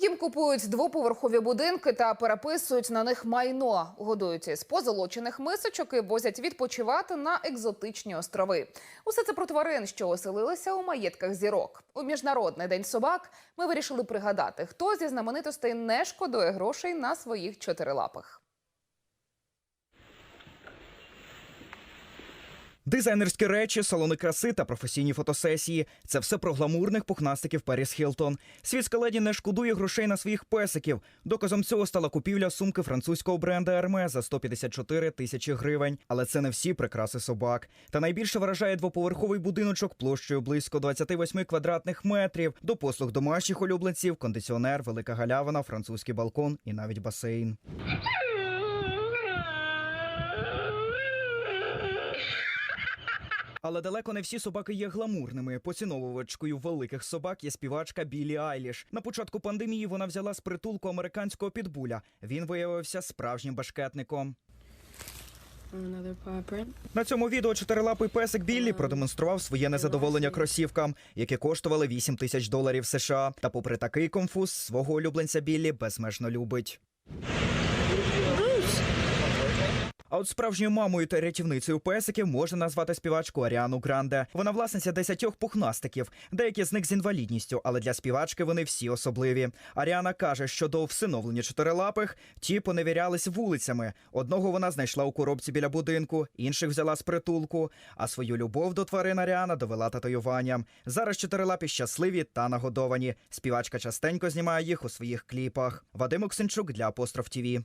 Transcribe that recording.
Їм купують двоповерхові будинки та переписують на них майно, годують із позолочених мисочок і возять відпочивати на екзотичні острови. Усе це про тварин, що оселилися у маєтках зірок. У міжнародний день собак ми вирішили пригадати, хто зі знаменитостей не шкодує грошей на своїх чотирилапих. Дизайнерські речі, салони краси та професійні фотосесії це все про гламурних пухнастиків Періс Хілтон. Світська леді не шкодує грошей на своїх песиків. Доказом цього стала купівля сумки французького бренда Hermès за 154 тисячі гривень. Але це не всі прикраси собак. Та найбільше вражає двоповерховий будиночок площею близько 28 квадратних метрів. До послуг домашніх улюбленців, кондиціонер, велика галявина, французький балкон і навіть басейн. Але далеко не всі собаки є гламурними. Поціновувачкою великих собак є співачка Білі Айліш. На початку пандемії вона взяла з притулку американського підбуля. Він виявився справжнім башкетником. На цьому відео чотирилапий песик Біллі продемонстрував своє незадоволення кросівкам, які коштували 8 тисяч доларів США. Та, попри такий конфуз, свого улюбленця Біллі безмежно любить. От справжньою мамою та рятівницею песиків можна назвати співачку Аріану Гранде. Вона власниця десятьох пухнастиків, деякі з них з інвалідністю, але для співачки вони всі особливі. Аріана каже, що до всиновлення чотирилапих ті поневірялись вулицями. Одного вона знайшла у коробці біля будинку, інших взяла з притулку. А свою любов до тварин Аріана довела татуюванням. Зараз чотирилапі щасливі та нагодовані. Співачка частенько знімає їх у своїх кліпах. Вадим Оксенчук для Апостроф ТІВІ.